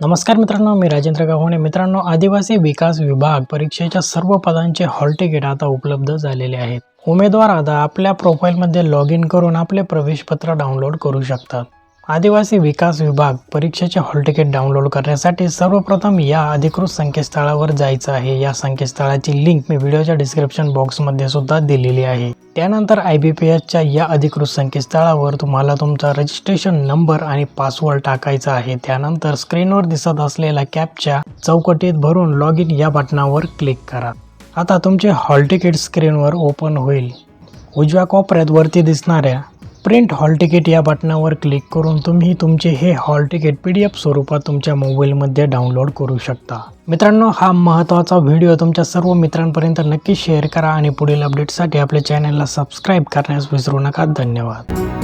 नमस्कार मित्रांनो मी राजेंद्र गव्हाणे. मित्रांनो आदिवासी विकास विभाग परीक्षेच्या सर्व पदांचे हॉल तिकीट आता उपलब्ध झालेले आहेत. उमेदवार आता आपल्या प्रोफाईलमध्ये लॉग इन करून आपले प्रवेशपत्र डाउनलोड करू शकतात. आदिवासी विकास विभाग परीक्षेचे हॉल तिकीट डाउनलोड करण्यासाठी सर्वप्रथम या अधिकृत संकेतस्थळावर जायचं आहे. या संकेतस्थळाची लिंक मी व्हिडिओच्या डिस्क्रिप्शन बॉक्समध्ये सुद्धा दिलेली आहे. त्यानंतर आय बी पी एसच्या या अधिकृत संकेतस्थळावर तुम्हाला तुमचा रजिस्ट्रेशन नंबर आणि पासवर्ड टाकायचा आहे. त्यानंतर स्क्रीनवर दिसत असलेला कॅपच्या चौकटीत भरून लॉग इन या बटनावर क्लिक करा. आता तुमचे हॉल तिकीट स्क्रीनवर ओपन होईल. उजव्या कोपऱ्यात वरती दिसणाऱ्या प्रिंट हॉल तिकीट या बटनावर क्लिक करून तुम्ही तुमचे हे hall ticket P D F स्वरूपात तुमच्या मोबाईलमध्ये डाउनलोड करू शकता. मित्रांनो हा महत्त्वाचा व्हिडिओ तुमच्या सर्व मित्रांपर्यंत नक्की शेअर करा आणि पुढील अपडेटसाठी आपल्या चॅनलला सबस्क्राईब करण्यास विसरू नका. धन्यवाद.